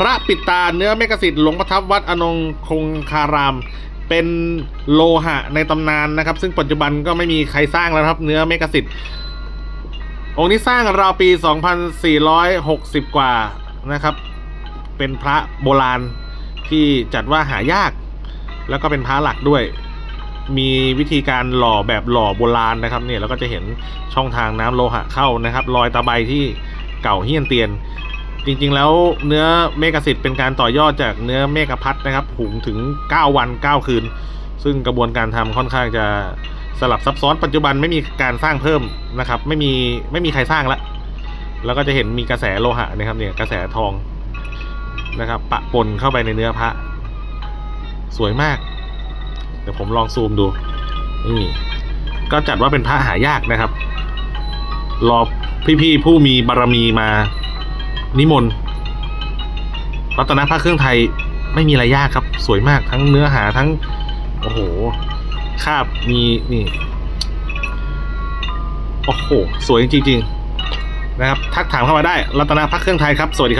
พระปิดตาเนื้อเมกสิทธิ์หลวงประทับวัดอนงคงคาราม เป็นโลหะในตำนานนะครับ ซึ่งปัจจุบันก็ไม่มีใครสร้างแล้วครับ เนื้อเมกสิทธิ์องค์นี้สร้างราวปี 2460 กว่านะครับ เป็นพระโบราณที่จัดว่าหายาก แล้วก็เป็นพระหลักด้วย มีวิธีการหล่อแบบหล่อโบราณนะครับเนี่ยเราก็จะเห็นช่องทางน้ำโลหะเข้านะครับ รอยตะไบที่เก่าเฮี้ยนเตียน จริงๆแล้วเนื้อเมกสิทธิ์เป็นการต่อยอดจากเนื้อเมกพัดนะครับหุงถึง 9 วัน 9 คืน ซึ่งกระบวนการทำค่อนข้างจะสลับซับซ้อนปัจจุบันไม่มีการสร้างเพิ่มนะครับ ไม่มีไม่มีใครสร้างละแล้วก็จะเห็นมีกระแสโลหะนะครับเนี่ยกระแสทองนะครับปะปนเข้าไปในเนื้อพระ สวยมาก เดี๋ยวผมลองซูมดูนี่ก็จัดว่าเป็นพระหายากนะครับ รอพี่ๆผู้มีบารมีมา นิมนต์รัตนพระเครื่องไทยไม่มีอะไรยากครับ สวยมากทั้งเนื้อหาทั้ง โอ้โห คาบมีนี่ โอ้โห สวยจริง ๆ นะครับ ทักถามเข้ามาได้ รัตนพระเครื่องไทยครับ สวัสดีครับ